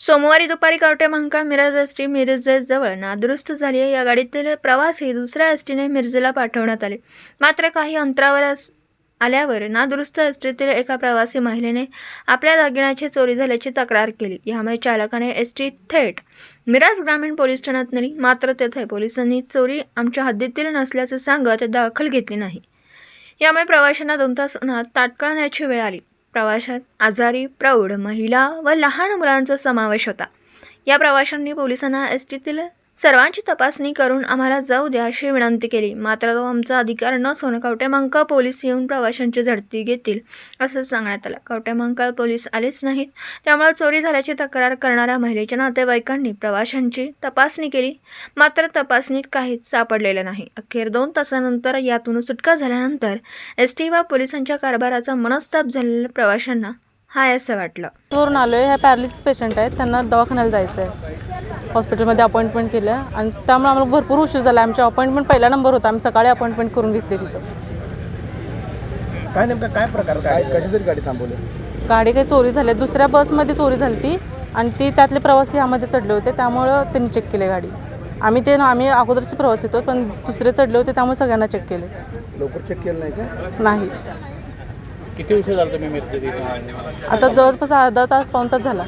सोमवारी दुपारी Kavathe Mahankal Miraj S T मिरजेजवळ नादुरुस्त झाली आहे. या गाडीतील प्रवासी दुसऱ्या एस टीने मिरजेला पाठवण्यात आले. मात्र काही अंतरावर अस- आल्यावर नादुरुस्त एस टीतील एका प्रवासी महिलेने आपल्या दागिन्याची चोरी झाल्याची तक्रार केली. यामुळे चालकाने एस टी थेट मिराज ग्रामीण पोलीस ठाण्यात नेली. मात्र तेथे पोलिसांनी चोरी आमच्या हद्दीतील नसल्याचं सांगत दाखल घेतली नाही. यामुळे प्रवाशांना दोन तास उन्हात ताटकळण्याची वेळ आली. प्रवाशात आजारी प्रौढ महिला व लहान मुलांचा समावेश होता. या प्रवाशांनी पोलिसांना एस टीतील सर्वांची तपासणी करून आम्हाला जाऊ द्या अशी विनंती केली. मात्र तो आमचा अधिकार न सोनं कवटेमंक पोलीस येऊन प्रवाशांची झडती घेतील असं सांगण्यात आलं. कवटेमंकाळ पोलीस आलेच नाहीत. त्यामुळे चोरी झाल्याची तक्रार करणाऱ्या महिलेच्या नातेवाईकांनी प्रवाशांची तपासणी केली. मात्र तपासणीत काहीच सापडलेलं नाही. अखेर दोन तासानंतर यातून सुटका झाल्यानंतर एस टी व पोलिसांच्या कारभाराचा मनस्ताप झालेल्या प्रवाशांना हाय असं वाटलं. चोरून आलोय. ह्या पॅरालिसिस पेशंट आहेत. त्यांना दवाखान्याला जायचं आहे हॉस्पिटलमध्ये अपॉइंटमेंट केलं आहे आणि त्यामुळे आम्हाला भरपूर उशीर झाला. आमची अपॉइंटमेंट पहिला नंबर होता. आम्ही सकाळी अपॉइंटमेंट करून घेतली तिथं. काय नेमका काय प्रकार काय कशासाठी गाडी थांबवली? गाडी काही चोरी झाली. आहे. दुसऱ्या बसमध्ये चोरी झाली ती आणि ती त्यातले प्रवासी ह्यामध्ये चढले होते. त्यामुळं त्यांनी चेक केले गाडी. आम्ही ते आम्ही अगोदरचे प्रवासी होतो पण दुसरे चढले होते त्यामुळे सगळ्यांना चेक केले. लवकर चेक केलं नाही का? नाही. किती उशीर झाला तुम्ही आता जवळपास अर्धा तास पाऊण तास झाला.